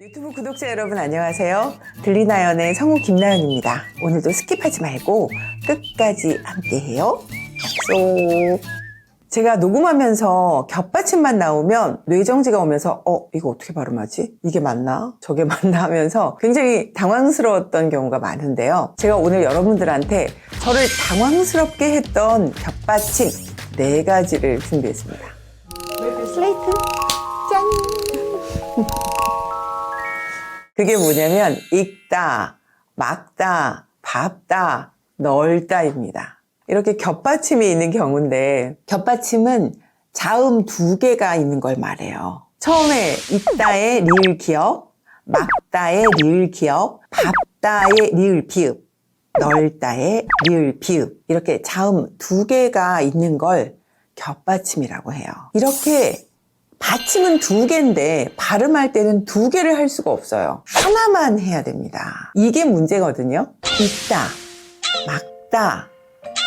유튜브 구독자 여러분 안녕하세요. 들리나연의 성우 김나연입니다. 오늘도 스킵하지 말고 끝까지 함께해요. 약속. 제가 녹음하면서 겹받침만 나오면 뇌정지가 오면서 어 이거 어떻게 발음하지? 이게 맞나? 저게 맞나 하면서 굉장히 당황스러웠던 경우가 많은데요. 제가 오늘 여러분들한테 저를 당황스럽게 했던 겹받침 네 가지를 준비했습니다. 슬레이트 짠. 그게 뭐냐면 읽다, 막다, 밟다, 널다입니다. 이렇게 겹받침이 있는 경우인데 겹받침은 자음 두 개가 있는 걸 말해요. 처음에 읽다의 리을 기억, 막다의 리을 기억, 밟다의 리을 비읍, 널다의 리을 비읍 이렇게 자음 두 개가 있는 걸 겹받침이라고 해요. 이렇게 받침은 두 개인데 발음할 때는 두 개를 할 수가 없어요. 하나만 해야 됩니다. 이게 문제거든요. 읽다, 막다,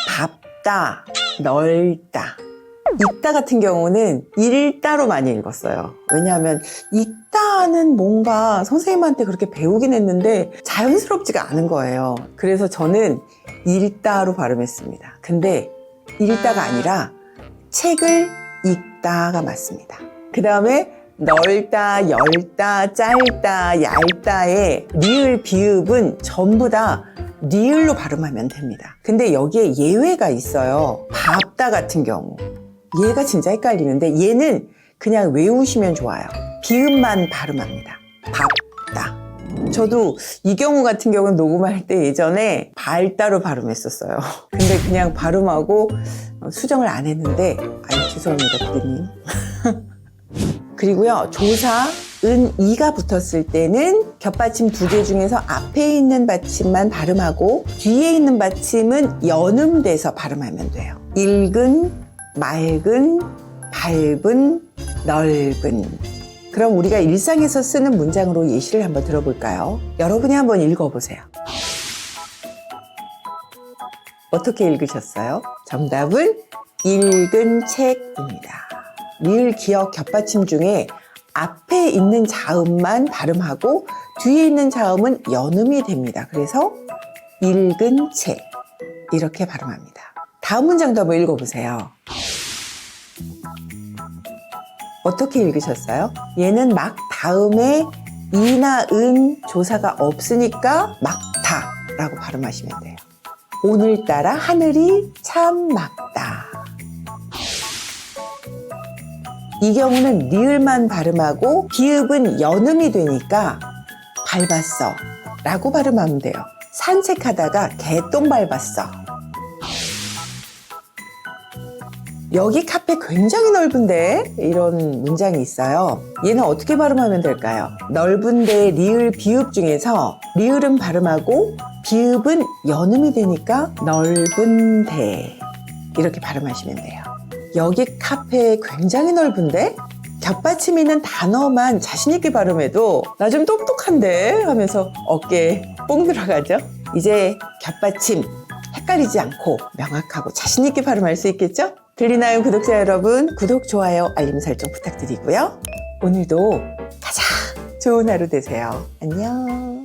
밟다, 널다. 읽다 같은 경우는 읽다로 많이 읽었어요. 왜냐하면 읽다는 뭔가 선생님한테 그렇게 배우긴 했는데 자연스럽지가 않은 거예요. 그래서 저는 읽다로 발음했습니다. 근데 읽다가 아니라 책을 읽다가 맞습니다. 그 다음에 넓다, 열다, 짧다, 얇다의 리을, 비읍은 전부 다 리을로 발음하면 됩니다. 근데 여기에 예외가 있어요. 밥다 같은 경우. 얘가 진짜 헷갈리는데 얘는 그냥 외우시면 좋아요. 비읍만 발음합니다. 밥다. 저도 이 경우 같은 경우는 녹음할 때 예전에 발다로 발음했었어요. 근데 그냥 발음하고 수정을 안 했는데, 아유, 죄송합니다, 피디님. 그리고요, 조사, 은, 이가 붙었을 때는 겹받침 두 개 중에서 앞에 있는 받침만 발음하고 뒤에 있는 받침은 연음돼서 발음하면 돼요. 읽은, 맑은, 밝은, 넓은. 그럼 우리가 일상에서 쓰는 문장으로 예시를 한번 들어볼까요? 여러분이 한번 읽어보세요. 어떻게 읽으셨어요? 정답은 읽은 책입니다. 리을 기억 겹받침 중에 앞에 있는 자음만 발음하고 뒤에 있는 자음은 연음이 됩니다. 그래서 읽은 책 이렇게 발음합니다. 다음 문장도 한번 읽어보세요. 어떻게 읽으셨어요? 얘는 막 다음에 이나 은 조사가 없으니까 막다 라고 발음하시면 돼요. 오늘따라 하늘이 참맑 이 경우는 리을만 발음하고 비읍은 연음이 되니까 밟았어 라고 발음하면 돼요. 산책하다가 개똥 밟았어. 여기 카페 굉장히 넓은데 이런 문장이 있어요. 얘는 어떻게 발음하면 될까요? 넓은데 리을 비읍 중에서 리을은 발음하고 비읍은 연음이 되니까 넓은데 이렇게 발음하시면 돼요. 여기 카페 굉장히 넓은데 겹받침 있는 단어만 자신있게 발음해도 나 좀 똑똑한데 하면서 어깨에 뽕 들어가죠. 이제 겹받침 헷갈리지 않고 명확하고 자신있게 발음할 수 있겠죠? 들리나요 구독자 여러분 구독, 좋아요, 알림 설정 부탁드리고요. 오늘도 가장 좋은 하루 되세요. 안녕.